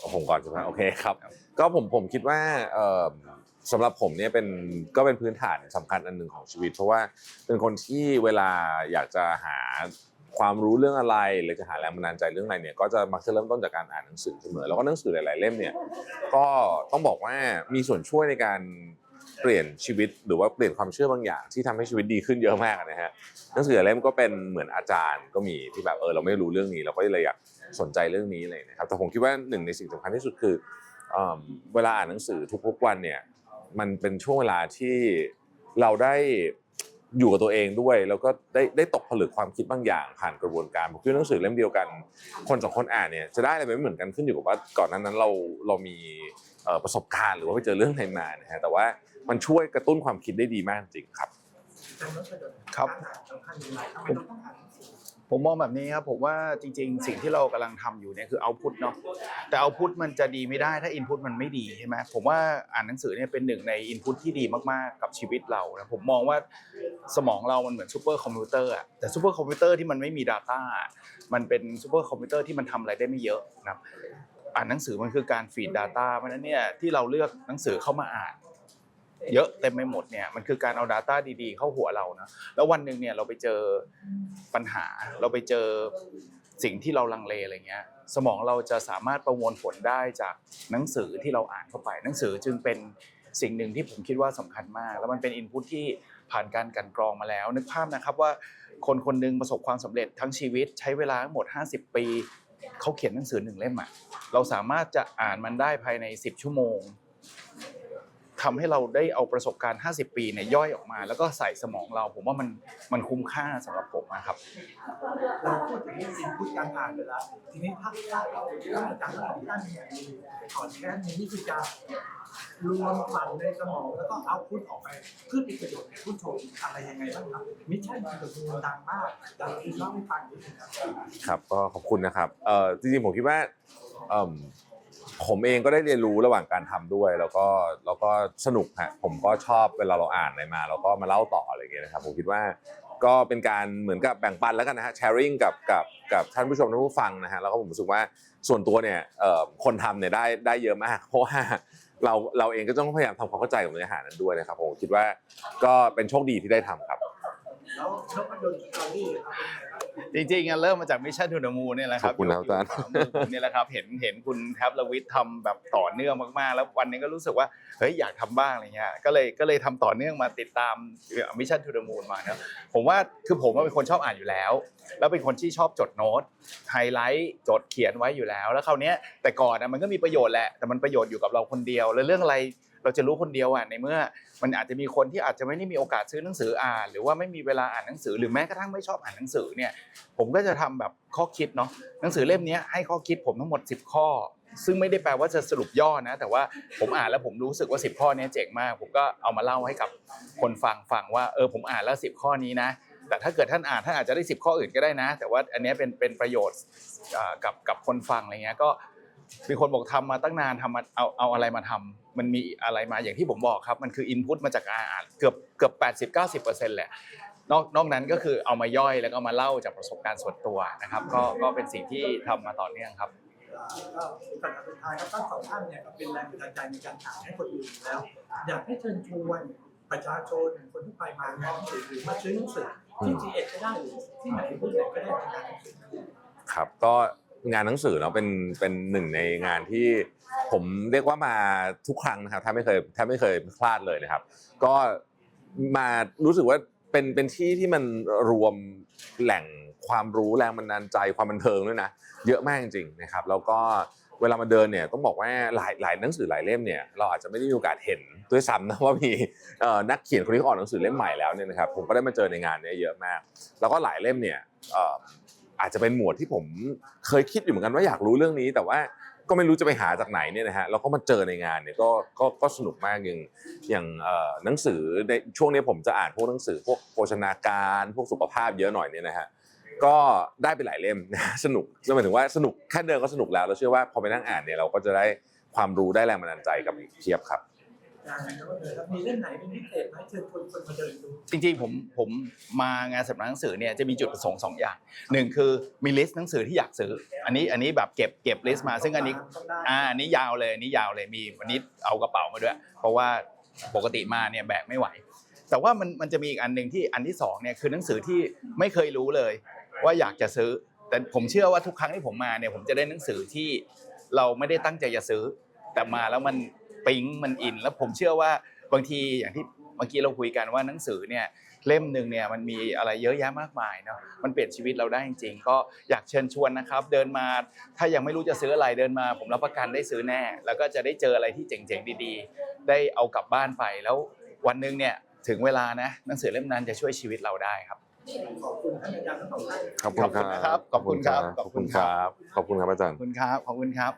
ก็ผมก่อนใช่ไหมโอเคครับ ก็ผมผมคิดว่าเอ่อสำหรับผมเนี่ยเป็นก็เป็นพื้นฐานสำคัญอันหนึ่งของชีวิต เพราะว่าเป็นคนที่เวลาอยากจะหาความรู้เรื่องอะไรหรือจะหาแรงบันดาลใจเรื่องอะไรเนี่ยก็จะมักจะเริ่มต้นจากการอ่านหนังสือเสมอแล้วก็หนังสือหลาย ๆ เล่มเนี่ยก็ต้องบอกว่ามีส่วนช่วยในการ เปลี่ยนชีวิตหรือว่าเปลี่ยนความเชื่อบางอย่างที่ทำให้ชีวิตดีขึ้นเยอะมากนะฮะหนังสือเล่มก็เป็นเหมือนอาจารย์ก็มีที่แบบเออเราไม่รู้เรื่องนี้เราก็เลยอยากสนใจเรื่องนี้อะไรนะครับแต่ผมคิดว่าหนึ่งในสิ่งสำคัญที่สุดคือเอเวลาอ่านหนังสือทุกๆวันเนี่ยมันเป็นช่วงเวลาที่เราได้อยู่กับตัวเองด้วย แล้วก็ได้ได้ตกผลึกความคิดบางอย่างผ่านกระบวนการผมคิดว่หนังสือเล่มเดียวกัน คนสองคนอ่านเนี่ยจะได้อะไรไปไม่เหมือนกันขึ้นอยู่กับว่าก่อนนั้นนั้นเราเรามีประสบการณ์หรือว่าไปเจอเรื่องอะไรมานะฮะแต่ว่า มันช่วยกระตุ้นความคิดได้ดีมากจริงครับ ครับสำคัญอย่างไรทำไมผมมองแบบนี้ครับผมว่าจริง ๆ สิ่งที่เรากำลังทำอยู่เนี่ยคือเอาพุทเนาะแต่เอาพุทมันจะดีไม่ได้ถ้าอินพุตมันไม่ดีใช่ไหมผมว่าอ่านหนังสือเนี่ยเป็นหนึ่งในอินพุตที่ดีมากๆกับชีวิตเรานะผมมองว่าสมองเรามันเหมือนซูเปอร์คอมพิวเตอร์อะแต่ซูเปอร์คอมพิวเตอร์ที่มันไม่มี Data มันเป็นซูเปอร์คอมพิวเตอร์ที่มันทำอะไรได้ไม่เยอะนะครับอ่านหนังสือมันคือการฟีด Data เพราะนั้นเนี่ยที่เราเลือกหนังสือเข้ามาอ่าน เยอะเต็มไปหมดเนี่ยมันคือการเอา Data ดีๆ เข้าหัวเรานะแล้ววันหนึ่งเนี่ยเราไปเจอปัญหา เราไปเจอสิ่งที่เราลังเลอะไรเงี้ย สมองเราจะสามารถประมวลผลได้จากหนังสือที่เราอ่านเข้าไป หนังสือจึงเป็นสิ่งหนึ่งที่ผมคิดว่าสำคัญมาก แล้วมันเป็นอินพุตที่ผ่านการกันกรองมาแล้ว นึกภาพนะครับว่าคนคนหนึงประสบความสำเร็จทั้งชีวิตใช้เวลาทั้งหมด 50 ปีเขาเขียนหนังสือหนึ่งเล่มอะเราสามารถจะอ่านมันได้ภายใน 10 ชั่วโมง ทำให้เราได้เอาประสบการณ์ 50 ปีเนี่ยย่อยออกมา แล้วก็ใส่สมองเรา ผมว่ามันมันคุ้มค่าสำหรับผมนะครับเราพูดถึงเรื่องอินพุตการอ่านไปแล้วทีนี้ถ้าถ้าเราถ้าอาจารย์ของท่านเนี่ยมีถอนแค้นมีวิธีการรวมฝันในสมองแล้วก็เอาพุตออกไปเพื่อเป็นประโยชน์แก่ผู้ชมอะไรยังไงบ้างครับมิชชั่นคือแบบดังมากดังที่เล่าให้ฟังนิดนึงครับครับก็ขอบคุณนะครับเอ่อจริงๆผมคิดว่าเอิ่ม ผมเองก็ได้เรียนรู้ระหว่างการทำด้วย แล้วก็แล้วก็สนุกฮะผมก็ชอบเวลาเราอ่านอะไรมาเราก็มาเล่าต่ออะไรอย่างเงี้ยนะครับผมคิดว่าก็เป็นการเหมือนกับแบ่งปันแล้วกันนะฮะแชร์ริ่งกับกับกับท่านผู้ชมท่านผู้ฟังนะฮะแล้วก็ผมรู้สึกว่าส่วนตัวเนี่ยเอ่อคนทำเนี่ยได้ได้เยอะมาก เพราะว่าเราเราเองก็ต้องพยายามทำความเข้าใจกับเนื้อหานั้นด้วยนะครับผมคิดว่าก็เป็นโชคดีที่ได้ทำครับแล้วนพดลตอรี่ครับเป็นไงบ้าง จริงๆอะเริ่มมาจากมิชชั่นทูเดอะมูนเนี่ยแหละครับขอบคุณครับอาจารย์ขวมือผมเนี่ยแหละครับเห็นเห็นคุณแท็บลวิททำแบบต่อเนื่องมากๆ แล้ววันหนึงก็รู้สึกว่าเฮ้ยอยากทำบ้างอะไรเงี้ยก็เลยก็เลยทำต่อเนื่องมาติดตามมิชชั่นทูเดอะมูนมาเนอะผมว่าคือผมว่าเป็นคนชอบอ่านอยู่แล้ว แล้วเป็นคนที่ชอบจดโน้ตไฮไลท์จดเขียนไว้อยู่แล้ว แล้วคราวเนี้ยแต่ก่อนอะมันก็มีประโยชน์แหละแต่มันประโยชน์อยู่กับเราคนเดียวแล้วเรื่องอะไร เราจะรู้คนเดียวอะในเมื่อ มันอาจจะมีคนที่อาจจะไม่ได้มีโอกาสซื้อหนังสืออ่าน หรือว่าไม่มีเวลาอ่านหนังสือ หรือแม้กระทั่งไม่ชอบอ่านหนังสือเนี่ยผมก็จะทำแบบข้อคิดเนาะหนังสือเล่มนี้ให้ข้อคิดผมทั้งหมด 10 ข้อ ซึ่งไม่ได้แปลว่าจะสรุปย่อนะ แต่ว่าผมอ่านแล้วผมรู้สึกว่า 10 ข้อนี้เจ๋งมาก ผมก็เอามาเล่าให้กับคนฟังฟังว่าเออผมอ่านแล้ว 10 ข้อนี้นะแต่ถ้าเกิดท่านอ่านท่านอาจจะได้ 10 ข้ออื่นก็ได้นะ แต่ว่าอันนี้เป็นเป็นประโยชน์กับกับคนฟังอะไรเงี้ยก็ มีคนบอกทำมาตั้งนานทำมาเอาเอาอะไรมาทำมันมีอะไรมาอย่างที่ผมบอกครับ มันคืออินพุตมาจากการอ่านเกือบเกือบ 80 90 แหละนอกนอกนั้นก็คือเอามาย่อยแล้วก็มาเล่าจากประสบการณ์ส่วนตัวนะครับ ก็ก็เป็นสิ่งที่ทำมาต่อเนื่องครับอ่าก็สำหรับสุดท้ายครับทั้งสองท่านเนี่ยก็เป็นแรงบันดาลใจในการอ่านให้คนอื่นอยู่แล้ว อยากให้เชิญชวนประชาชนคนที่ไปมางานหนังสือหรือมาซื้อหนังสือที่จีเอ็ดก็ได้หรือที่ไหนที่ไหนก็ได้ในงานหนังสือครับก็ งานหนังสือเนาะเป็นเป็นหนึ่งในงานที่ผมเรียกว่ามาทุกครั้งนะครับถ้าไม่เคยถ้าไม่เคยพลาดเลยนะครับ ก็มารู้สึกว่าเป็นเป็นที่ที่มันรวมแหล่งความรู้แรงบันดาลใจความบันเทิงด้วยนะเยอะมากจริงๆนะครับ แล้วก็เวลามาเดินเนี่ยต้องบอกว่าหลายหลายหนังสือหลายเล่มเนี่ยเราอาจจะไม่ได้มีโอกาสเห็นด้วยซ้ำนะว่ามีนักเขียนคนที่เขาออกหนังสือเล่มใหม่แล้วเนี่ยนะครับผมก็ได้มาเจอในงานนี้เยอะมาก แล้วก็หลายเล่มเนี่ย อาจจะเป็นหมวดที่ผมเคยคิดอยู่เหมือนกันว่าอยากรู้เรื่องนี้ แต่ว่าก็ไม่รู้จะไปหาจากไหนเนี่ยนะฮะแล้วก็มาเจอในงานเนี่ยก็ก็ก็สนุกมากอย่างอย่างหนังสือในช่วงนี้ผมจะอ่านพวกหนังสือพวกโภชนาการพวกสุขภาพเยอะหน่อยเนี่ยนะฮะก็ได้ไปหลายเล่มนะสนุกหมายถึงว่าสนุกแค่เดินก็สนุกแล้วแล้วเชื่อว่าพอไปนั่งอ่านเนี่ยเราก็จะได้ความรู้ได้แรงบันดาลใจกับอีกเพียบครับ งานแล้วก็เดินแล้วมีเล่มไหนเป็นพิเศษไหมเชิญคนคนมาเดินดูจริงๆผมผมมางานสำนักหนังสือเนี่ยจะมีจุดประสงค์สองอย่างหนึ่งคือมีลิสต์หนังสือที่อยากซื้อ อันนี้อันนี้แบบเก็บเก็บลิสต์มา ซึ่งอันนี้ต้องได้อ่าอันนี้ยาวเลยอันนี้ยาวเลยมีวันนี้เอากระเป๋ามาด้วย เพราะว่าปกติมาเนี่ยแบกไม่ไหว แต่ว่ามันมันจะมีอีกอันหนึ่งที่อันที่สองเนี่ยคือหนังสือที่ไม่เคยรู้เลย ว่าอยากจะซื้อ แต่ผมเชื่อว่าทุกครั้งที่ผมมาเนี่ยผมจะได้หนังสือที่เราไม่ได้ตั้งใจจะซื้อ แต่มาแล้วมัน ปิ๊งมันอิน แล้วผมเชื่อว่าบางทีอย่างที่เมื่อกี้เราคุยกันว่าหนังสือเนี่ยเล่มหนึ่งเนี่ยมันมีอะไรเยอะแยะมากมายเนาะมันเปลี่ยนชีวิตเราได้จริงๆ ก็อยากเชิญชวนนะครับ เดินมาถ้ายังไม่รู้จะซื้ออะไรเดินมา ผมรับประกันได้ซื้อแน่ แล้วก็จะได้เจออะไรที่เจ๋งๆดีๆ ได้เอากลับบ้านไปแล้ววันหนึ่งเนี่ยถึงเวลานะหนังสือเล่มนั้นจะช่วยชีวิตเราได้ครับขอบคุณท่านอาจารย์ทั้งสองท่านขอบคุณครับขอบคุณนะครับขอบคุณครับขอบคุณครับขอบคุณครับอาจารขย์อบคุณครับขอบคุณครับ